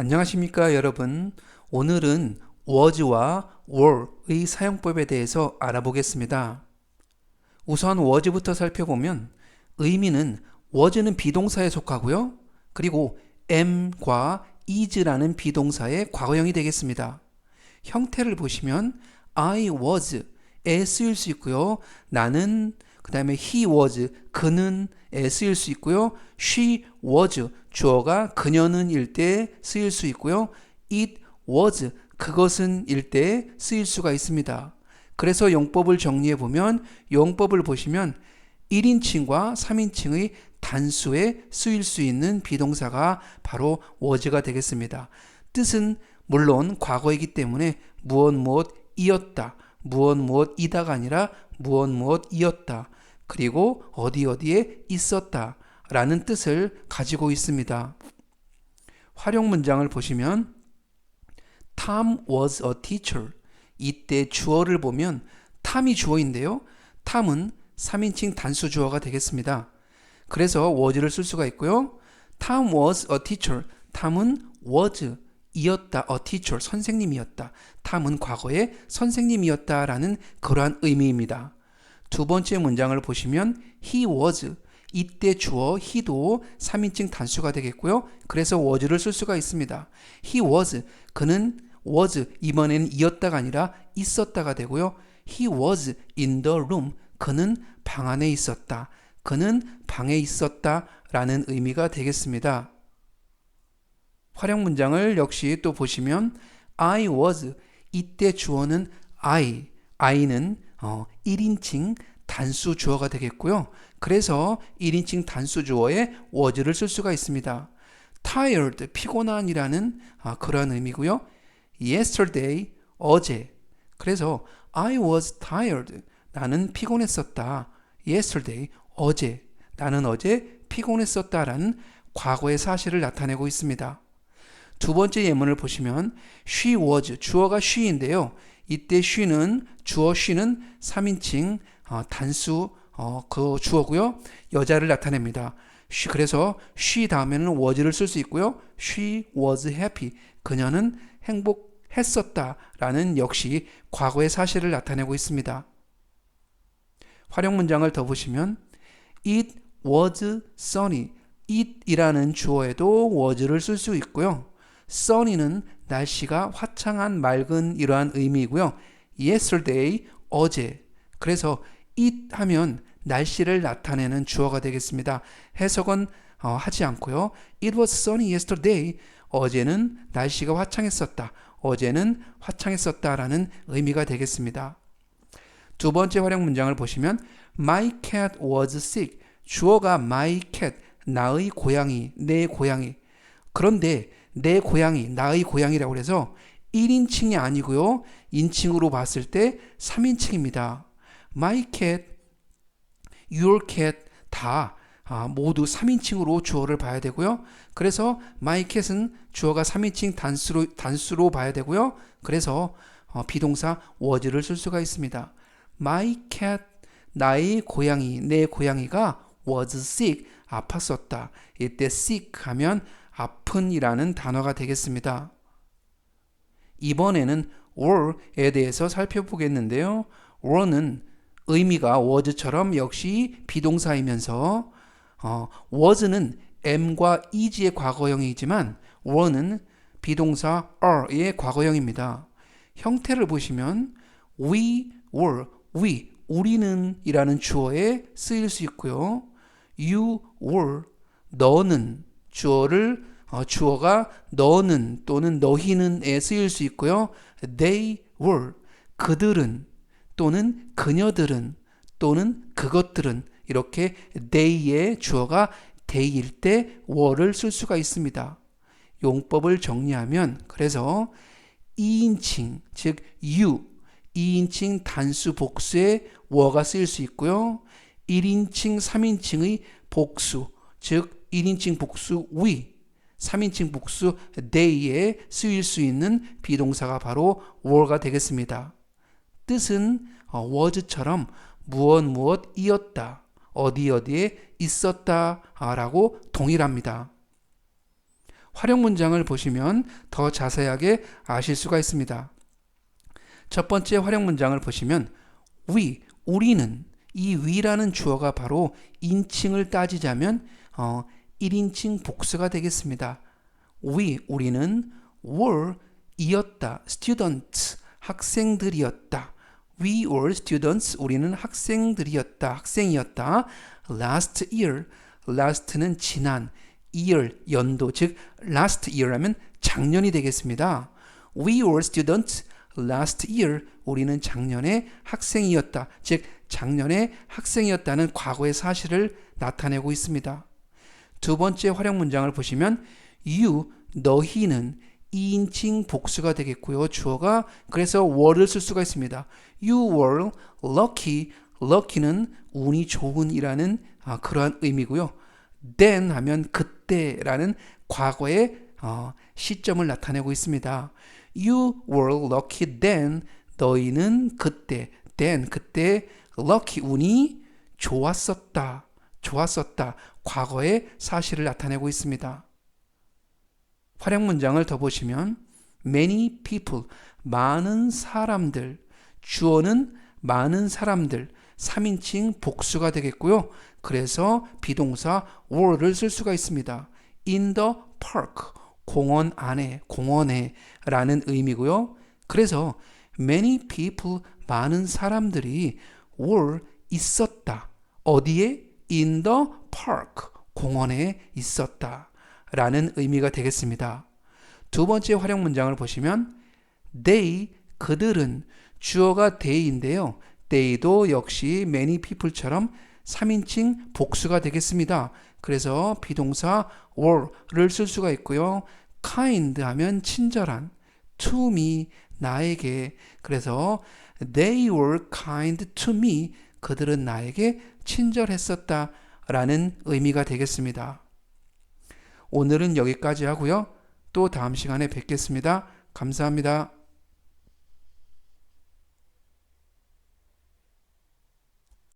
안녕하십니까 여러분. 오늘은 was와 were의 사용법에 대해서 알아보겠습니다. 우선 was부터 살펴보면 의미는 was는 비동사에 속하고요. 그리고 am과 is라는 비동사의 과거형이 되겠습니다. 형태를 보시면 I was에 쓰일 수 있고요. 나는 그 다음에 he was 그는에 쓰일 수 있고요. she was 주어가 그녀는 일때 쓰일 수 있고요. it was 그것은 일때 쓰일 수가 있습니다. 그래서 용법을 정리해 보면 용법을 보시면 1인칭과 3인칭의 단수에 쓰일 수 있는 비동사가 바로 was가 되겠습니다. 뜻은 물론 과거이기 때문에 무엇 무엇이었다, 무엇 무엇이다가 아니라 무엇 무엇이었다. 그리고 어디 어디에 있었다 라는 뜻을 가지고 있습니다. 활용 문장을 보시면 Tom was a teacher. 이때 주어를 보면 탐이 주어인데요. 탐은 3인칭 단수 주어가 되겠습니다. 그래서 was를 쓸 수가 있고요. Tom was a teacher. 탐은 was 이었다, a teacher, 선생님이었다. 탐은 과거에 선생님이었다라는 그러한 의미입니다. 두 번째 문장을 보시면 he was 이때 주어 he도 3인칭 단수가 되겠고요. 그래서 was를 쓸 수가 있습니다. he was 그는 was 이번에는 이었다가 아니라 있었다가 되고요. he was in the room 그는 방 안에 있었다. 그는 방에 있었다 라는 의미가 되겠습니다. 활용 문장을 역시 또 보시면 I was 이때 주어는 I I는 어, 1인칭 단수 주어가 되겠고요. 그래서 1인칭 단수 주어에 was를 쓸 수가 있습니다. tired, 피곤한이라는 아, 그런 의미고요. yesterday, 어제. 그래서 I was tired. 나는 피곤했었다. yesterday, 어제. 나는 어제 피곤했었다라는 과거의 사실을 나타내고 있습니다. 두 번째 예문을 보시면 she was, 주어가 she인데요. 이때 she는 주어 she는 3인칭 어, 단수 어, 그 주어고요. 여자를 나타냅니다. 그래서 she 다음에는 was를 쓸 수 있고요. she was happy. 그녀는 행복했었다라는 역시 과거의 사실을 나타내고 있습니다. 활용 문장을 더 보시면 it was sunny. it이라는 주어에도 was를 쓸 수 있고요. sunny는 날씨가 화창한 맑은 이러한 의미이고요. yesterday 어제 그래서 it 하면 날씨를 나타내는 주어가 되겠습니다. 해석은 어, 하지 않고요. It was sunny yesterday. 어제는 날씨가 화창했었다. 어제는 화창했었다라는 의미가 되겠습니다. 두 번째 활용 문장을 보시면 My cat was sick. 주어가 my cat, 나의 고양이, 내 고양이. 그런데 내 고양이, 나의 고양이라고 해서 1인칭이 아니고요. 인칭으로 봤을 때 3인칭입니다. My cat, your cat 다 아, 모두 3인칭으로 주어를 봐야 되고요. 그래서 my cat은 주어가 3인칭 단수로 단수로 봐야 되고요. 그래서 어, 비동사 was를 쓸 수가 있습니다. My cat 나의 고양이 내 고양이가 was sick 아팠었다. 이때 sick 하면 아픈이라는 단어가 되겠습니다. 이번에는 were에 대해서 살펴보겠는데요. were는 의미가 was처럼 역시 비동사이면서 어, was는 am과 is의 과거형이지만 were는 비동사 are의 과거형입니다. 형태를 보시면 we were, we, 우리는 이라는 주어에 쓰일 수 있고요. you were, 너는 주어를 어, 주어가 너는 또는 너희는에 쓰일 수 있고요. They were 그들은 또는 그녀들은 또는 그것들은 이렇게 they의 주어가 they일 때 were를 쓸 수가 있습니다. 용법을 정리하면 그래서 2인칭 즉 you 2인칭 단수 복수에 were가 쓰일 수 있고요. 1인칭 3인칭의 복수 즉 1인칭 복수 we 3인칭 복수 they에 쓰일 수 있는 비동사가 바로 were가 되겠습니다. 뜻은 was처럼 무엇 무엇이었다, 어디 어디에 있었다 라고 동일합니다. 활용 문장을 보시면 더 자세하게 아실 수가 있습니다. 첫 번째 활용 문장을 보시면 we, 우리는 이 we라는 주어가 바로 인칭을 따지자면 어, 1인칭 복수가 되겠습니다. we, 우리는 were, 이었다, students, 학생들이었다. We were students, 우리는 학생들이었다, 학생이었다. Last year, last는 지난, year, 연도, 즉 last year 하면 작년이 되겠습니다. We were students last year, 우리는 작년에 학생이었다, 즉 작년에 학생이었다는 과거의 사실을 나타내고 있습니다. 두 번째 활용 문장을 보시면 you, 너희는 2인칭 복수가 되겠고요. 주어가 그래서 were를 쓸 수가 있습니다. You were lucky. lucky는 운이 좋은이라는 아, 그러한 의미고요. then 하면 그때라는 과거의 어, 시점을 나타내고 있습니다. You were lucky then. 너희는 그때 then 그때 lucky 운이 좋았었다. 좋았었다. 과거의 사실을 나타내고 있습니다. 활용 문장을 더 보시면 many people 많은 사람들 주어는 많은 사람들 3인칭 복수가 되겠고요. 그래서 비동사 were를 쓸 수가 있습니다. in the park 공원 안에 공원에 라는 의미고요. 그래서 many people 많은 사람들이 were 있었다. 어디에? In the park 공원에 있었다. 라는 의미가 되겠습니다. 두 번째 활용 문장을 보시면 they 그들은 주어가 they인데요. they도 역시 many people처럼 3인칭 복수가 되겠습니다. 그래서 비동사 were를 쓸 수가 있고요. kind 하면 친절한 to me 나에게 그래서 they were kind to me 그들은 나에게 친절했었다 라는 의미가 되겠습니다. 오늘은 여기까지 하고요. 또 다음 시간에 뵙겠습니다. 감사합니다.